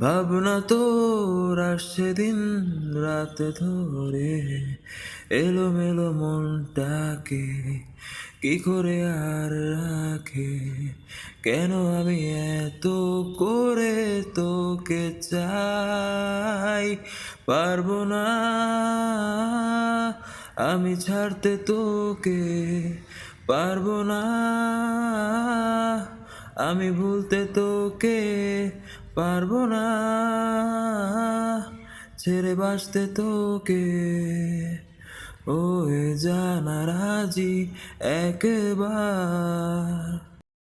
ভাবনা তোর আসছে দিন রাত ধরে। এলোমেলো মনটাকে কি করে আর রাখে? কেন আমি এত করে তোকে চাই? পারব না। আমি ছাড়তে তোকে পারব না। আমি ভুলতে তোকে পারব না। ছেড়ে বাঁচতে তোকে। ও জানা রাজি একবার।